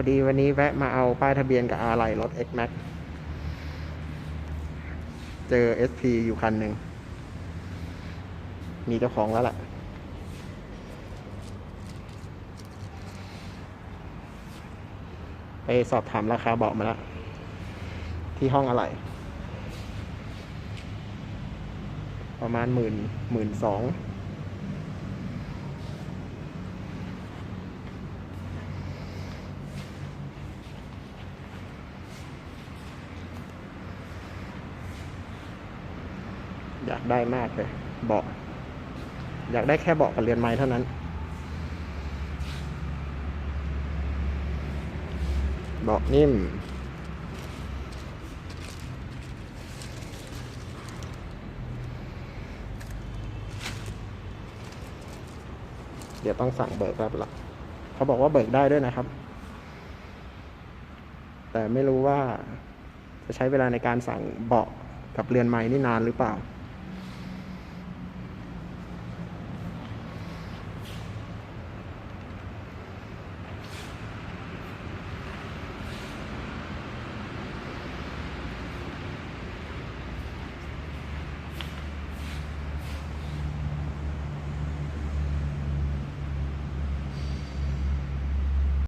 อดีวันนี้แวะมาเอาป้ายทะเบียนกับอะไรรถ X Max เจอ SP อยู่คันหนึ่ง มีเจ้าของแล้วแหละไปสอบถามราคาเบาะมาแล้ว ที่ห้องอะไร ประมาณหมื่นหมื่นสอง อยากได้มากเลยเบาะอยากได้แค่เบาะกับเรือนไม้เท่านั้นเบาะนิ่ม เดี๋ยวต้องสั่งเบิกแล้วล่ะเขาบอกว่าเบิกได้ด้วยนะครับ แต่ไม่รู้ว่าจะใช้เวลาในการสั่งเบาะกับเรือนไม้นี่นานหรือเปล่า